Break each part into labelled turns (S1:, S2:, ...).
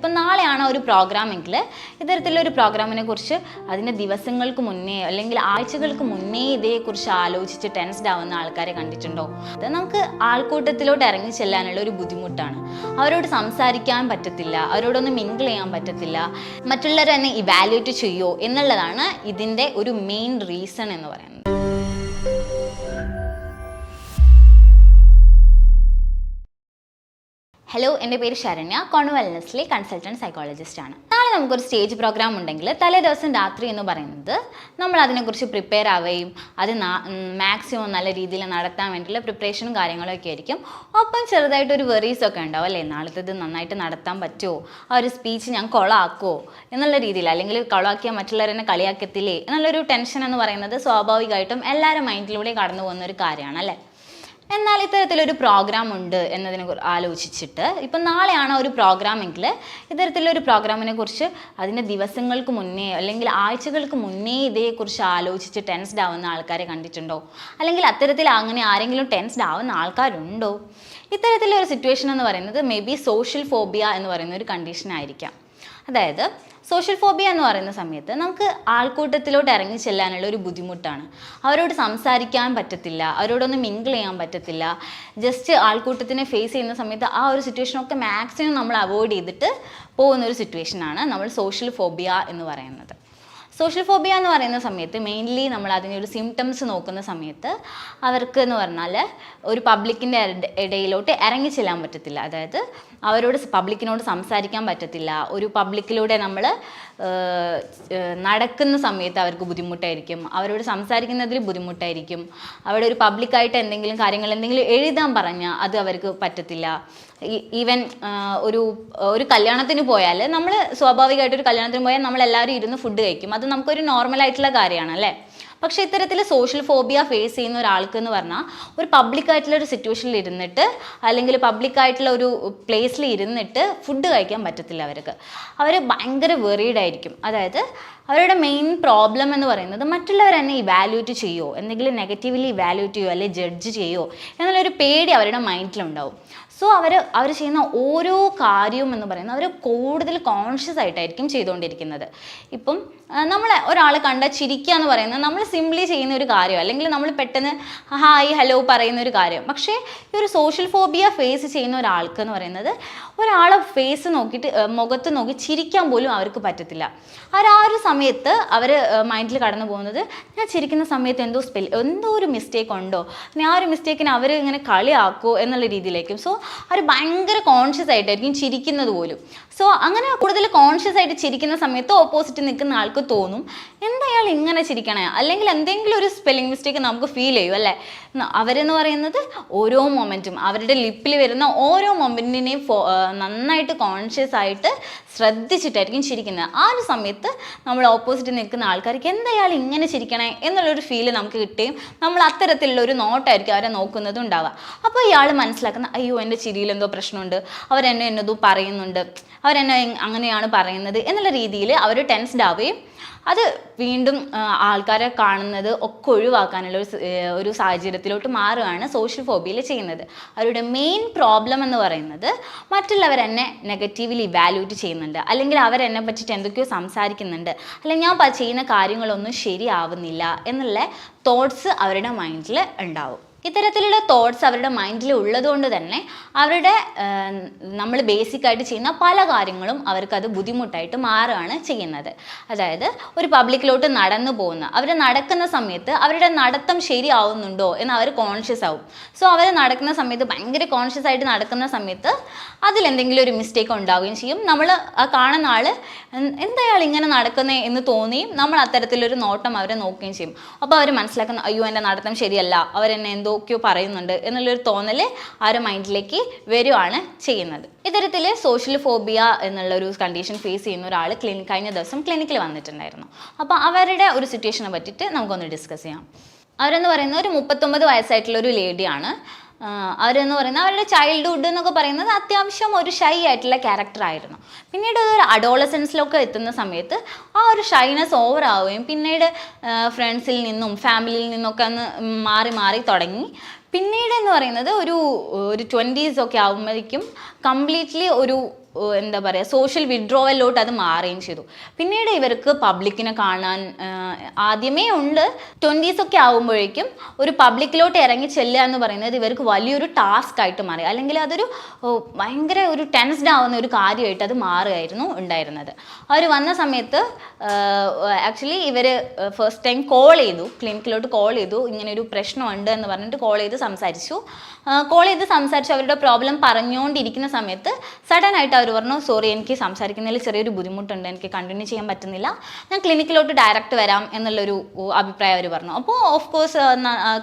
S1: ഇപ്പം നാളെയാണ് ഒരു പ്രോഗ്രാമെങ്കിൽ ഇത്തരത്തിലുള്ള ഒരു പ്രോഗ്രാമിനെ കുറിച്ച് അതിന്റെ ദിവസങ്ങൾക്ക് മുന്നേ അല്ലെങ്കിൽ ആഴ്ചകൾക്ക് മുന്നേ ഇതേക്കുറിച്ച് ആലോചിച്ച് ടെൻസ്ഡ് ആവുന്ന ആൾക്കാരെ കണ്ടിട്ടുണ്ടോ? അത് നമുക്ക് ആൾക്കൂട്ടത്തിലോട്ട് ഇറങ്ങി ചെല്ലാനുള്ള ഒരു ബുദ്ധിമുട്ടാണ്. അവരോട് സംസാരിക്കാൻ പറ്റത്തില്ല അവരോടൊന്ന് മിങ്കിൾ ചെയ്യാൻ പറ്റത്തില്ല മറ്റുള്ളവരെ ഇവാലുവേറ്റ് ചെയ്യോ എന്നുള്ളതാണ് ഇതിന്റെ ഒരു മെയിൻ റീസൺ എന്ന് പറയുന്നത്. ഹലോ എന്റെ പേര് ശരണ്യ. കോൺ കൺസൾട്ടന്റ് സൈക്കോളജിസ്റ്റ് ആണ്. നാളെ നമുക്കൊരു സ്റ്റേജ് പ്രോഗ്രാം ഉണ്ടെങ്കിൽ തലേ ദിവസം രാത്രി എന്ന് പറയുന്നത് നമ്മൾ അതിനെക്കുറിച്ച് പ്രിപ്പയർ ആവുകയും അത് മാക്സിമം നല്ല രീതിയിൽ നടത്താൻ വേണ്ടിയുള്ള പ്രിപ്പറേഷനും കാര്യങ്ങളൊക്കെ ആയിരിക്കും. ഒപ്പം ചെറുതായിട്ടൊരു വെറീസ് ഒക്കെ ഉണ്ടാവും അല്ലേ? നാളത്തെ ഇത് നന്നായിട്ട് നടത്താൻ പറ്റുമോ? ആ ഒരു സ്പീച്ച് ഞാൻ കൊളാക്കുമോ എന്നുള്ള രീതിയിൽ അല്ലെങ്കിൽ കൊളാക്കിയാൽ മറ്റുള്ളവരെന്നെ കളിയാക്കത്തില്ലേ? എന്നുള്ളൊരു ടെൻഷൻ എന്ന് പറയുന്നത് സ്വാഭാവികമായിട്ടും എല്ലാവരും മൈൻഡിലൂടെ കടന്നു പോകുന്ന ഒരു കാര്യമാണ് അല്ലേ? എന്നാൽ ഇത്തരത്തിലൊരു പ്രോഗ്രാം ഉണ്ട് എന്നതിനെ ആലോചിച്ചിട്ട് ഇപ്പം നാളെയാണ് ഒരു പ്രോഗ്രാമെങ്കിൽ ഇത്തരത്തിലൊരു പ്രോഗ്രാമിനെ കുറിച്ച് അതിന്റെ ദിവസങ്ങൾക്ക് മുന്നേ അല്ലെങ്കിൽ ആഴ്ചകൾക്ക് മുന്നേ ഇതേക്കുറിച്ച് ആലോചിച്ച് ടെൻസ്ഡ് ആവുന്ന ആൾക്കാരെ കണ്ടിട്ടുണ്ടോ? അല്ലെങ്കിൽ അത്തരത്തിൽ അങ്ങനെ ആരെങ്കിലും ടെൻസ്ഡ് ആവുന്ന ആൾക്കാരുണ്ടോ? ഇത്തരത്തിലൊരു സിറ്റുവേഷൻ എന്ന് പറയുന്നത് മേ ബി സോഷ്യൽ ഫോബിയ എന്ന് പറയുന്ന ഒരു കണ്ടീഷൻ ആയിരിക്കാം. അതായത് സോഷ്യൽ ഫോബിയ എന്ന് പറയുന്ന സമയത്ത് നമുക്ക് ആൾക്കൂട്ടത്തിലോട്ട് ഇറങ്ങി ചെല്ലാനുള്ള ഒരു ബുദ്ധിമുട്ടാണ്. അവരോട് സംസാരിക്കാൻ പറ്റത്തില്ല അവരോടൊന്ന് മിങ്കിൾ ചെയ്യാൻ പറ്റത്തില്ല. ജസ്റ്റ് ആൾക്കൂട്ടത്തിനെ ഫേസ് ചെയ്യുന്ന സമയത്ത് ആ ഒരു സിറ്റുവേഷനൊക്കെ മാക്സിമം നമ്മൾ അവോയ്ഡ് ചെയ്തിട്ട് പോകുന്ന ഒരു സിറ്റുവേഷനാണ് നമ്മൾ സോഷ്യൽ ഫോബിയ എന്ന് പറയുന്നത്. സോഷ്യൽ ഫോബിയ എന്ന് പറയുന്ന സമയത്ത് മെയിൻലി നമ്മൾ അതിന്റെ ഒരു സിംറ്റംസ് നോക്കുന്ന സമയത്ത് അവർക്ക് എന്ന് പറഞ്ഞാൽ ഒരു പബ്ലിക്കിന്റെ ഇടയിലോട്ട് ഇറങ്ങി ചെല്ലാൻ പറ്റത്തില്ല. അതായത് അവരോട് പബ്ലിക്കിനോട് സംസാരിക്കാൻ പറ്റത്തില്ല. ഒരു പബ്ലിക്കിലൂടെ നമ്മൾ നടക്കുന്ന സമയത്ത് അവർക്ക് ബുദ്ധിമുട്ടായിരിക്കും. അവരോട് സംസാരിക്കുന്നതിൽ ബുദ്ധിമുട്ടായിരിക്കും. അവിടെ ഒരു പബ്ലിക്കായിട്ട് എന്തെങ്കിലും കാര്യങ്ങൾ എന്തെങ്കിലും എഴുതാൻ പറഞ്ഞാൽ അത് അവർക്ക് പറ്റത്തില്ല. ഈവൻ ഒരു ഒരു കല്യാണത്തിന് പോയാൽ നമ്മൾ സ്വാഭാവികമായിട്ട് ഒരു കല്യാണത്തിന് പോയാൽ നമ്മൾ എല്ലാവരും ഇരുന്ന് ഫുഡ് കഴിക്കും. അത് നമുക്കൊരു നോർമലായിട്ടുള്ള കാര്യമാണ് അല്ലേ? പക്ഷേ ഇത്തരത്തിൽ സോഷ്യൽ ഫോബിയ ഫേസ് ചെയ്യുന്ന ഒരാൾക്ക് എന്ന് പറഞ്ഞാൽ ഒരു പബ്ലിക് ആയിട്ടുള്ള ഒരു സിറ്റുവേഷനിൽ ഇരുന്നിട്ട് അല്ലെങ്കിൽ പബ്ലിക് ആയിട്ടുള്ള ഒരു പ്ലേസിൽ ഇരുന്നിട്ട് ഫുഡ് കഴിക്കാൻ പറ്റത്തില്ല അവർക്ക്. അവർ ഭയങ്കര വെറീഡ് ആയിരിക്കും. അതായത് അവരുടെ മെയിൻ പ്രോബ്ലം എന്ന് പറയുന്നത് മറ്റുള്ളവർ എന്നെ ഇവാലുവേറ്റ് ചെയ്യുമോ എന്തെങ്കിലും നെഗറ്റീവ്ലി ഇവാലുവേറ്റ് ചെയ്യുമോ അല്ലെങ്കിൽ ജഡ്ജ് ചെയ്യുമോ എന്നുള്ളൊരു പേടി അവരുടെ മൈൻഡിലുണ്ടാവും സോ അവർ അവർ ചെയ്യുന്ന ഓരോ കാര്യവും എന്ന് പറയുന്നത് അവർ കൂടുതൽ കോൺഷ്യസ് ആയിട്ടായിരിക്കും ചെയ്തുകൊണ്ടിരിക്കുന്നത്. ഇപ്പം നമ്മൾ ഒരാളെ കണ്ട ചിരിക്കുക എന്ന് പറയുന്നത് നമ്മൾ സിംപ്ലി ചെയ്യുന്ന ഒരു കാര്യം അല്ലെങ്കിൽ നമ്മൾ പെട്ടെന്ന് ഹായ് ഹലോ പറയുന്ന ഒരു കാര്യം. പക്ഷേ ഈ ഒരു സോഷ്യൽ ഫോബിയ ഫേസ് ചെയ്യുന്ന ഒരാൾക്ക് എന്ന് പറയുന്നത് ഒരാളെ ഫേസ് നോക്കിയിട്ട് മുഖത്ത് നോക്കി ചിരിക്കാൻ പോലും അവർക്ക് പറ്റത്തില്ല. അവർ ആ ഒരു സമയത്ത് അവർ മൈൻഡിൽ കടന്നു പോകുന്നത് ഞാൻ ചിരിക്കുന്ന സമയത്ത് എന്തോ സ്പെൽ എന്തോ ഒരു മിസ്റ്റേക്ക് ഉണ്ടോ? പിന്നെ ആ ഒരു മിസ്റ്റേക്കിന് അവർ ഇങ്ങനെ കളിയാക്കുമോ എന്നുള്ള രീതിയിലേക്കും. സോ അവർ ഭയങ്കര കോൺഷ്യസ് ആയിട്ടായിരിക്കും ചിരിക്കുന്നത് പോലും. സോ അങ്ങനെ കൂടുതൽ കോൺഷ്യസ് ആയിട്ട് ചിരിക്കുന്ന സമയത്ത് ഓപ്പോസിറ്റ് നിൽക്കുന്ന ആൾക്ക് തോന്നും. എന്താ അയാൾ ഇങ്ങനെ ചിരിക്കണേ? അല്ലെങ്കിൽ എന്തെങ്കിലും ഒരു സ്പെല്ലിംഗ് മിസ്റ്റേക്ക് നമുക്ക് ഫീൽ ചെയ്യും അല്ലേ? അവരെന്ന് പറയുന്നത് ഓരോ മൊമെന്റും അവരുടെ ലിപ്പിൽ വരുന്ന ഓരോ മൊമെന്റിനെയും നന്നായിട്ട് കോൺഷ്യസ് ആയിട്ട് ശ്രദ്ധിച്ചിട്ടായിരിക്കും ചിരിക്കുന്നത്. ആ ഒരു സമയത്ത് നമ്മൾ ഓപ്പോസിറ്റ് നിൽക്കുന്ന ആൾക്കാർക്ക് എന്താ അയാൾ ഇങ്ങനെ ചിരിക്കണേ എന്നുള്ളൊരു ഫീൽ നമുക്ക് കിട്ടുകയും നമ്മൾ അത്തരത്തിലുള്ള ഒരു നോട്ടായിരിക്കും അവരെ നോക്കുന്നതും ഉണ്ടാവുക. അപ്പോൾ ഇയാൾ മനസ്സിലാക്കുന്ന അയ്യോ എന്റെ ചിരിയിൽ എന്തോ പ്രശ്നമുണ്ട്. അവരെന്നെ എന്നതോ പറയുന്നുണ്ട്. അവരെന്നെ അങ്ങനെയാണ് പറയുന്നത് എന്നുള്ള രീതിയിൽ അവർ ടെൻസ്ഡ് ആവുകയും അത് വീണ്ടും ആൾക്കാരെ കാണുന്നത് ഒക്കെ ഒഴിവാക്കാനുള്ള ഒരു ഒരു സാഹചര്യത്തിലോട്ട് മാറുകയാണ് സോഷ്യൽ ഫോബിയയിൽ ചെയ്യുന്നത്. അവരുടെ മെയിൻ പ്രോബ്ലം എന്ന് പറയുന്നത് മറ്റുള്ളവരെന്നെ നെഗറ്റീവ്ലി ഇവാലുവേറ്റ് ചെയ്യുന്നുണ്ട്. അല്ലെങ്കിൽ അവരെന്നെ പറ്റിയിട്ട് എന്തൊക്കെയോ സംസാരിക്കുന്നുണ്ട്. അല്ലെങ്കിൽ ഞാൻ ചെയ്യുന്ന കാര്യങ്ങളൊന്നും ശരിയാവുന്നില്ല എന്നുള്ള തോട്ട്സ് അവരുടെ മൈൻഡിൽ ഉണ്ടാവും. ഇത്തരത്തിലുള്ള തോട്ട്സ് അവരുടെ മൈൻഡിൽ ഉള്ളതുകൊണ്ട് തന്നെ അവരുടെ നമ്മൾ ബേസിക് ആയിട്ട് ചെയ്യുന്ന പല കാര്യങ്ങളും അവർക്കത് ബുദ്ധിമുട്ടായിട്ട് മാറുകയാണ് ചെയ്യുന്നത്. അതായത് ഒരു പബ്ലിക്കിലോട്ട് നടന്നു പോകുന്ന അവർ നടക്കുന്ന സമയത്ത് അവരുടെ നടത്തം ശരിയാവുന്നുണ്ടോ എന്ന് അവർ കോൺഷ്യസ് ആവും. സോ അവർ നടക്കുന്ന സമയത്ത് ഭയങ്കര കോൺഷ്യസ് ആയിട്ട് നടക്കുന്ന സമയത്ത് അതിലെന്തെങ്കിലും ഒരു മിസ്റ്റേക്ക് ഉണ്ടാവുകയും ചെയ്യും. നമ്മൾ കാണുന്ന ആൾ എന്തയാൾ ഇങ്ങനെ നടക്കുന്നേ? എന്ന് തോന്നിയും നമ്മൾ അത്തരത്തിലൊരു നോട്ടം അവരെ നോക്കുകയും ചെയ്യും. അപ്പോൾ അവർ മനസ്സിലാക്കുന്ന അയ്യോ എന്റെ നടത്തം ശരിയല്ല. അവരെന്നെ എന്തൊക്കെയോ പറയുന്നുണ്ട് എന്നുള്ളൊരു തോന്നൽ ആ ഒരു മൈൻഡിലേക്ക് വരുവാണ് ചെയ്യുന്നത്. ഇത്തരത്തിൽ സോഷ്യൽ ഫോബിയ എന്നുള്ള ഒരു കണ്ടീഷൻ ഫേസ് ചെയ്യുന്ന ഒരാൾ ക്ലിനിക് കഴിഞ്ഞ ദിവസം ക്ലിനിക്കിൽ വന്നിട്ടുണ്ടായിരുന്നു. അപ്പോൾ അവരുടെ ഒരു സിറ്റുവേഷനെ പറ്റിയിട്ട് നമുക്കൊന്ന് ഡിസ്കസ് ചെയ്യാം. അവരെന്ന് പറയുന്നത് ഒരു മുപ്പത്തൊമ്പത് വയസ്സായിട്ടുള്ള ഒരു ലേഡിയാണ് അവരെന്ന് പറയുന്നത് അവരുടെ ചൈൽഡ്ഹുഡ് എന്നൊക്കെ പറയുന്നത് അത്യാവശ്യം ഒരു ഷൈ ആയിട്ടുള്ള ക്യാരക്ടർ ആയിരുന്നു. പിന്നീട് ഒരു അഡോളസൻസിലൊക്കെ എത്തുന്ന സമയത്ത് ആ ഒരു ഷൈനസ് ഓവർ ആവുകയും പിന്നീട് ഫ്രണ്ട്സിൽ നിന്നും ഫാമിലിയിൽ നിന്നൊക്കെ ഒന്ന് മാറി മാറി തുടങ്ങി. പിന്നീട് എന്ന് പറയുന്നത് ഒരു ഒരു ട്വന്റീസ് ഒക്കെ ആകുമ്പോഴേക്കും കംപ്ലീറ്റ്ലി ഒരു എന്താ പറയുക സോഷ്യൽ വിഡ്രോവലിലോട്ട് അത് മാറുകയും ചെയ്തു. പിന്നീട് ഇവർക്ക് പബ്ലിക്കിനെ കാണാൻ ആദ്യമേ ഉണ്ട്. ട്വന്റീസ് ഒക്കെ ആകുമ്പോഴേക്കും ഒരു പബ്ലിക്കിലോട്ട് ഇറങ്ങി ചെല്ലുക എന്ന് പറയുന്നത് ഇവർക്ക് വലിയൊരു ടാസ്ക് ആയിട്ട് മാറി. അല്ലെങ്കിൽ അതൊരു ഭയങ്കര ഒരു ടെൻസ്ഡ് ആവുന്ന ഒരു കാര്യമായിട്ട് അത് മാറുകയായിരുന്നു ഉണ്ടായിരുന്നത്. അവർ വന്ന സമയത്ത് ആക്ച്വലി ഇവർ ഫസ്റ്റ് ടൈം കോൾ ചെയ്തു. ക്ലിനിക്കിലോട്ട് കോൾ ചെയ്തു. ഇങ്ങനെ ഒരു പ്രശ്നമുണ്ട് എന്ന് പറഞ്ഞിട്ട് കോൾ ചെയ്ത് സംസാരിച്ചു. കോൾ ചെയ്ത് സംസാരിച്ച് അവരുടെ പ്രോബ്ലം പറഞ്ഞുകൊണ്ടിരിക്കുന്ന സമയത്ത് സഡൻ ആയിട്ട് അവർ പറഞ്ഞു സോറി എനിക്ക് സംസാരിക്കുന്നതിൽ ചെറിയൊരു ബുദ്ധിമുട്ടുണ്ട്. എനിക്ക് കണ്ടിന്യൂ ചെയ്യാൻ പറ്റുന്നില്ല. ഞാൻ ക്ലിനിക്കിലോട്ട് ഡയറക്റ്റ് വരാം എന്നുള്ളൊരു അഭിപ്രായം അവർ പറഞ്ഞു. അപ്പോൾ ഓഫ് കോഴ്സ്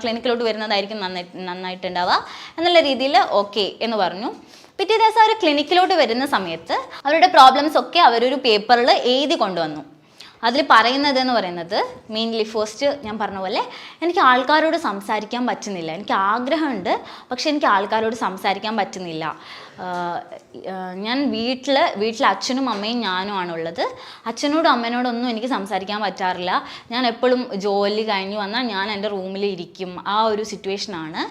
S1: ക്ലിനിക്കിലോട്ട് വരുന്നതായിരിക്കും നന്നായി നന്നായിട്ടുണ്ടാവുക എന്നുള്ള രീതിയിൽ ഓക്കെ എന്ന് പറഞ്ഞു. പിറ്റേ ദിവസം അവർ ക്ലിനിക്കിലോട്ട് വരുന്ന സമയത്ത് അവരുടെ പ്രോബ്ലംസ് ഒക്കെ അവരൊരു പേപ്പറിൽ എഴുതി കൊണ്ടുവന്നു. അതിൽ പറയുന്നത് എന്ന് പറയുന്നത് മെയിൻലി ഫസ്റ്റ് ഞാൻ പറഞ്ഞ പോലെ എനിക്ക് ആൾക്കാരോട് സംസാരിക്കാൻ പറ്റുന്നില്ല. എനിക്ക് ആഗ്രഹമുണ്ട് പക്ഷെ എനിക്ക് ആൾക്കാരോട് സംസാരിക്കാൻ പറ്റുന്നില്ല. ഞാൻ വീട്ടിൽ വീട്ടിൽ അച്ഛനും അമ്മയും ഞാനും ആണുള്ളത്. അച്ഛനോടും അമ്മേനോടൊന്നും എനിക്ക് സംസാരിക്കാൻ പറ്റാറില്ല. ഞാൻ എപ്പോഴും ജോലി കഴിഞ്ഞ് വന്നാൽ ഞാൻ എന്റെ റൂമിൽ ഇരിക്കും. ആ ഒരു സിറ്റുവേഷനാണ്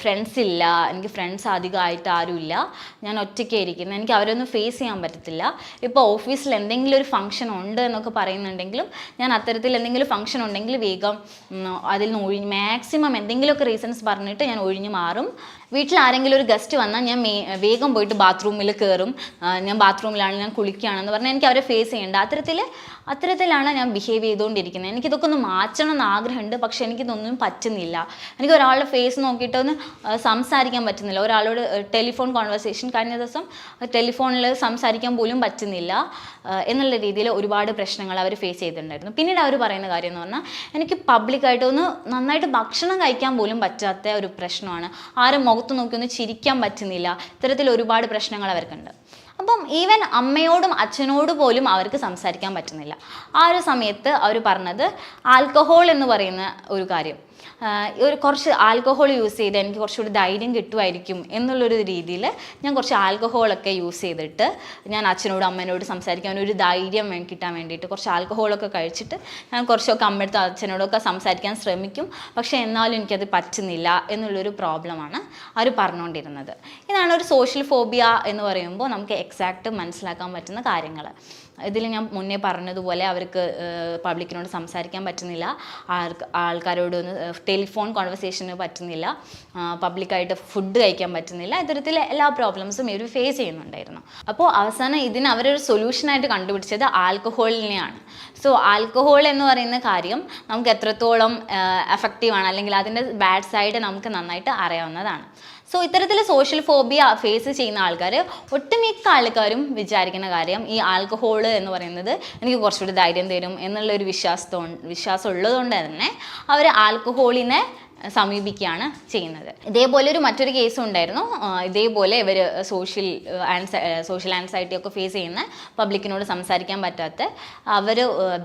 S1: ഫ്രണ്ട്സ് ഇല്ല. എനിക്ക് ഫ്രണ്ട്സ് അധികമായിട്ട് ആരുമില്ല. ഞാൻ ഒറ്റയ്ക്ക് ഇരിക്കുന്നത്. എനിക്ക് അവരൊന്നും ഫേസ് ചെയ്യാൻ പറ്റത്തില്ല. ഇപ്പോൾ ഓഫീസിൽ എന്തെങ്കിലും ഒരു ഫംഗ്ഷൻ ഉണ്ട് എന്നൊക്കെ പറയുന്നുണ്ടെങ്കിലും ഞാൻ അത്തരത്തിൽ എന്തെങ്കിലും ഫംഗ്ഷൻ ഉണ്ടെങ്കിൽ വേഗം അതിൽ നിന്ന് ഒഴിഞ്ഞ് മാക്സിമം എന്തെങ്കിലുമൊക്കെ റീസൺസ് പറഞ്ഞിട്ട് ഞാൻ ഒഴിഞ്ഞു മാറും. വീട്ടിൽ ആരെങ്കിലും ഒരു ഗസ്റ്റ് വന്നാൽ ഞാൻ വേഗം പോയിട്ട് ബാത്റൂമിൽ കയറും ഞാൻ ബാത്റൂമിലാണ് ഞാൻ കുളിക്കുകയാണെന്ന് പറഞ്ഞാൽ എനിക്ക് അവരെ ഫേസ് ചെയ്യേണ്ട. അത്തരത്തിൽ അത്തരത്തിലാണ് ഞാൻ ബിഹേവ് ചെയ്തുകൊണ്ടിരിക്കുന്നത്. എനിക്കിതൊക്കെ ഒന്ന് മാറ്റണം എന്ന് ആഗ്രഹമുണ്ട് പക്ഷെ എനിക്കിതൊന്നും പറ്റുന്നില്ല. എനിക്ക് ഒരാളുടെ ഫേസ് നോക്കിയിട്ട് ഒന്ന് സംസാരിക്കാൻ പറ്റുന്നില്ല. ഒരാളോട് ടെലിഫോൺ കോൺവെർസേഷൻ കഴിഞ്ഞ ദിവസം ടെലിഫോണിൽ സംസാരിക്കാൻ പോലും പറ്റുന്നില്ല. എന്നുള്ള രീതിയിൽ ഒരുപാട് പ്രശ്നങ്ങൾ അവർ ഫേസ് ചെയ്തിട്ടുണ്ടായിരുന്നു. പിന്നീട് അവർ പറയുന്ന കാര്യം എന്ന് പറഞ്ഞാൽ എനിക്ക് പബ്ലിക്കായിട്ട് ഒന്ന് നന്നായിട്ട് ഭക്ഷണം കഴിക്കാൻ പോലും പറ്റാത്ത ഒരു പ്രശ്നമാണ്. ആരും മുഖത്ത് നോക്കി ഒന്ന് ചിരിക്കാൻ പറ്റുന്നില്ല. ഇത്തരത്തിൽ ഒരുപാട് പ്രശ്നങ്ങൾ അവർക്കുണ്ട്. അപ്പം ഈവൻ അമ്മയോടും അച്ഛനോട് പോലും അവർക്ക് സംസാരിക്കാൻ പറ്റുന്നില്ല. ആ ഒരു സമയത്ത് അവർ പറഞ്ഞത് ആൽക്കഹോൾ എന്ന് പറയുന്ന ഒരു കാര്യം. ഒരു കുറച്ച് ആൽക്കഹോൾ യൂസ് ചെയ്ത് എനിക്ക് കുറച്ചുകൂടി ധൈര്യം കിട്ടുമായിരിക്കും എന്നുള്ളൊരു രീതിയിൽ ഞാൻ കുറച്ച് ആൽക്കഹോളൊക്കെ യൂസ് ചെയ്തിട്ട് ഞാൻ അച്ഛനോടും അമ്മേനോട് സംസാരിക്കാൻ ഒരു ധൈര്യം കിട്ടാൻ വേണ്ടിയിട്ട് കുറച്ച് ആൽക്കഹോളൊക്കെ കഴിച്ചിട്ട് ഞാൻ കുറച്ചൊക്കെ അമ്മയടുത്ത് അച്ഛനോടൊക്കെ സംസാരിക്കാൻ ശ്രമിക്കും. പക്ഷേ എന്നാലും എനിക്കത് പറ്റുന്നില്ല എന്നുള്ളൊരു പ്രോബ്ലമാണ് അവർ പറഞ്ഞുകൊണ്ടിരുന്നത് ഇതാണ് ഒരു സോഷ്യൽ ഫോബിയ എന്ന് പറയുമ്പോൾ നമുക്ക് എക്സാക്റ്റ് മനസ്സിലാക്കാൻ പറ്റുന്ന കാര്യങ്ങൾ ഇതിൽ ഞാൻ മുന്നേ പറഞ്ഞതുപോലെ അവർക്ക് പബ്ലിക്കിനോട് സംസാരിക്കാൻ പറ്റുന്നില്ല. ആൾക്ക് ആൾക്കാരോട് ഒന്ന് ടെലിഫോൺ കോൺവെർസേഷന് പറ്റുന്നില്ല. പബ്ലിക്കായിട്ട് ഫുഡ് കഴിക്കാൻ പറ്റുന്നില്ല. ഇത്തരത്തിൽ എല്ലാ പ്രോബ്ലംസും ഇവർ ഫേസ് ചെയ്യുന്നുണ്ടായിരുന്നു. അപ്പോൾ അവസാനം ഇതിന് അവരൊരു സൊല്യൂഷനായിട്ട് കണ്ടുപിടിച്ചത് ആൽക്കഹോളിനെയാണ്. സോ ആൽക്കഹോൾ എന്ന് പറയുന്ന കാര്യം നമുക്ക് എത്രത്തോളം എഫക്റ്റീവാണ് അല്ലെങ്കിൽ അതിന്റെ ബാഡ് സൈഡ് നമുക്ക് നന്നായിട്ട് അറിയാവുന്നതാണ്. സോ ഇത്തരത്തിൽ സോഷ്യൽ ഫോബിയ ഫേസ് ചെയ്യുന്ന ആൾക്കാർ ഒട്ടുമിക്ക ആൾക്കാരും വിചാരിക്കുന്ന കാര്യം ഈ ആൽക്കഹോൾ എന്ന് പറയുന്നത് എനിക്ക് കുറച്ചുകൂടി ധൈര്യം തരും എന്നുള്ളൊരു വിശ്വാസത്തോ വിശ്വാസം ഉള്ളതുകൊണ്ട് തന്നെ അവർ ആൽക്കഹോളിനെ സമീപിക്കുകയാണ് ചെയ്യുന്നത്. ഇതേപോലെ ഒരു മറ്റൊരു കേസും ഉണ്ടായിരുന്നു. ഇതേപോലെ ഇവർ സോഷ്യൽ ആൻസ സോഷ്യൽ ആൻസൈറ്റി ഒക്കെ ഫേസ് ചെയ്യുന്ന പബ്ലിക്കിനോട് സംസാരിക്കാൻ പറ്റാത്ത അവർ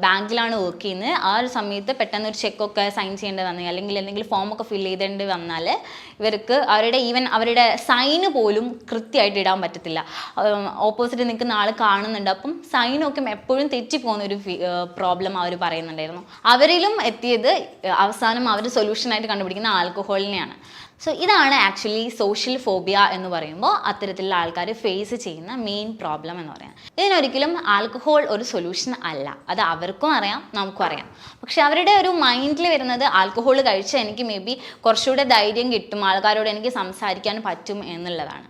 S1: ബാങ്കിലാണ് വർക്ക് ചെയ്യുന്നത്. ആ ഒരു സമയത്ത് പെട്ടെന്ന് ഒരു ചെക്കൊക്കെ സൈൻ ചെയ്യേണ്ടി വന്നു. അല്ലെങ്കിൽ എന്തെങ്കിലും ഫോമൊക്കെ ഫിൽ ചെയ്തേണ്ടി വന്നാൽ ഇവർക്ക് അവരുടെ ഈവൻ അവരുടെ സൈന് പോലും കൃത്യമായിട്ട് ഇടാൻ പറ്റത്തില്ല. ഓപ്പോസിറ്റ് നിൽക്കുന്ന ആൾ കാണുന്നുണ്ട്. അപ്പം സൈനൊക്കെ എപ്പോഴും തെറ്റിപ്പോകുന്ന ഒരു പ്രോബ്ലം അവർ പറയുന്നുണ്ടായിരുന്നു. അവരിലും എത്തിയത് അവസാനം അവർ സൊല്യൂഷനായിട്ട് കണ്ടുപിടിക്കുന്ന ആൽക്കഹോളിനെയാണ്. സോ ഇതാണ് ആക്ച്വലി സോഷ്യൽ ഫോബിയ എന്ന് പറയുമ്പോൾ അത്തരത്തിലുള്ള ആൾക്കാർ ഫേസ് ചെയ്യുന്ന മെയിൻ പ്രോബ്ലം എന്ന് പറയാം. ഇതിനൊരിക്കലും ആൽക്കഹോൾ ഒരു സൊല്യൂഷൻ അല്ല. അത് അവർക്കും അറിയാം നമുക്കും അറിയാം. പക്ഷെ അവരുടെ ഒരു മൈൻഡിൽ വരുന്നത് ആൽക്കഹോൾ കഴിച്ചാൽ എനിക്ക് മേ ബി കുറച്ചുകൂടെ ധൈര്യം കിട്ടും ആൾക്കാരോട് എനിക്ക് സംസാരിക്കാൻ പറ്റും എന്നുള്ളതാണ്.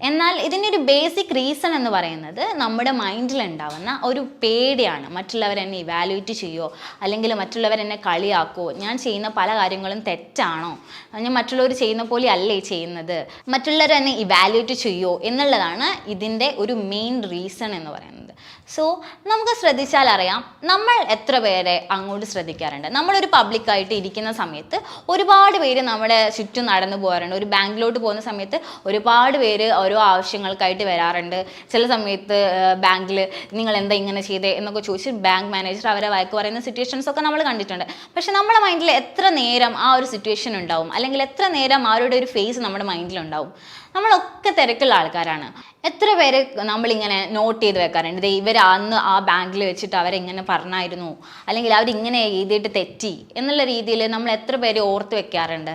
S1: എന്നാൽ ഇതിന്റെ ഒരു ബേസിക് റീസൺ എന്ന് പറയുന്നത് നമ്മുടെ മൈൻഡിൽ ഉണ്ടാവുന്ന ഒരു പേടിയാണ്. മറ്റുള്ളവർ എന്നെ ഇവാലുവേറ്റ് ചെയ്യുമോ അല്ലെങ്കിൽ മറ്റുള്ളവർ എന്നെ കളിയാക്കുമോ ഞാൻ ചെയ്യുന്ന പല കാര്യങ്ങളും തെറ്റാണോ? ഞാൻ മറ്റുള്ളവർ ചെയ്യുന്ന പോലെ അല്ലേ ചെയ്യുന്നത്? മറ്റുള്ളവർ എന്നെ ഇവാലുവേറ്റ് ചെയ്യുമോ എന്നുള്ളതാണ് ഇതിന്റെ ഒരു മെയിൻ റീസൺ എന്ന് പറയുന്നത്. സോ നമുക്ക് ശ്രദ്ധിച്ചാൽ അറിയാം നമ്മൾ എത്ര പേരെ അങ്ങോട്ട് ശ്രദ്ധിക്കാറുണ്ട്. നമ്മളൊരു പബ്ലിക്കായിട്ട് ഇരിക്കുന്ന സമയത്ത് ഒരുപാട് പേര് നമ്മുടെ ചുറ്റും നടന്നു പോകാറുണ്ട്. ഒരു ബാങ്കിലോട്ട് പോകുന്ന സമയത്ത് ഒരുപാട് പേര് ഓരോ ആവശ്യങ്ങൾക്കായിട്ട് വരാറുണ്ട്. ചില സമയത്ത് ബാങ്കിൽ നിങ്ങൾ എന്താ ഇങ്ങനെ ചെയ്തേ എന്നൊക്കെ ചോദിച്ച് ബാങ്ക് മാനേജർ അവരെ വഴക്ക് പറയുന്ന സിറ്റുവേഷൻസ് ഒക്കെ നമ്മൾ കണ്ടിട്ടുണ്ട്. പക്ഷെ നമ്മുടെ മൈൻഡിൽ എത്ര നേരം ആ ഒരു സിറ്റുവേഷൻ ഉണ്ടാവും? അല്ലെങ്കിൽ എത്ര നേരം അവരുടെ ഒരു ഫേസ് നമ്മുടെ മൈൻഡിലുണ്ടാവും നമ്മളൊക്കെ തിരക്കുള്ള ആൾക്കാരാണ്. എത്ര പേര് നമ്മളിങ്ങനെ നോട്ട് ചെയ്ത് വെക്കാറുണ്ട്? ദേ ഇവർ അന്ന് ആ ബാങ്കിൽ വെച്ചിട്ട് അവരെങ്ങനെ പറഞ്ഞായിരുന്നു? അല്ലെങ്കിൽ അവരിങ്ങനെ എഴുതിയിട്ട് തെറ്റി എന്നുള്ള രീതിയിൽ നമ്മൾ എത്ര പേര് ഓർത്ത് വെക്കാറുണ്ട്?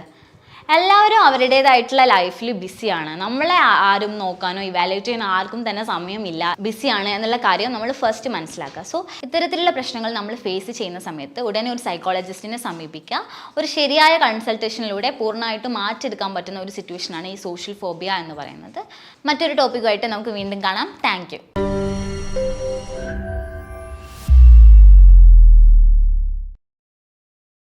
S1: എല്ലാവരും അവരുടേതായിട്ടുള്ള ലൈഫിൽ ബിസിയാണ് നമ്മളെ ആരും നോക്കാനോ ഇവാലുവേറ്റ് ചെയ്യാൻ ആർക്കും തന്നെ സമയമില്ല. ബിസിയാണ് എന്നുള്ള കാര്യം നമ്മൾ ഫസ്റ്റ് മനസ്സിലാക്കുക. സോ ഇത്തരത്തിലുള്ള പ്രശ്നങ്ങൾ നമ്മൾ ഫേസ് ചെയ്യുന്ന സമയത്ത് ഉടനെ ഒരു സൈക്കോളജിസ്റ്റിനെ സമീപിക്കുക. ഒരു ശരിയായ കൺസൾട്ടേഷനിലൂടെ പൂർണമായിട്ട് മാറ്റിയെടുക്കാൻ പറ്റുന്ന ഒരു സിറ്റുവേഷനാണ് ഈ സോഷ്യൽ ഫോബിയ എന്ന് പറയുന്നത്. മറ്റൊരു ടോപ്പിക്കുമായിട്ട് നമുക്ക് വീണ്ടും കാണാം. താങ്ക്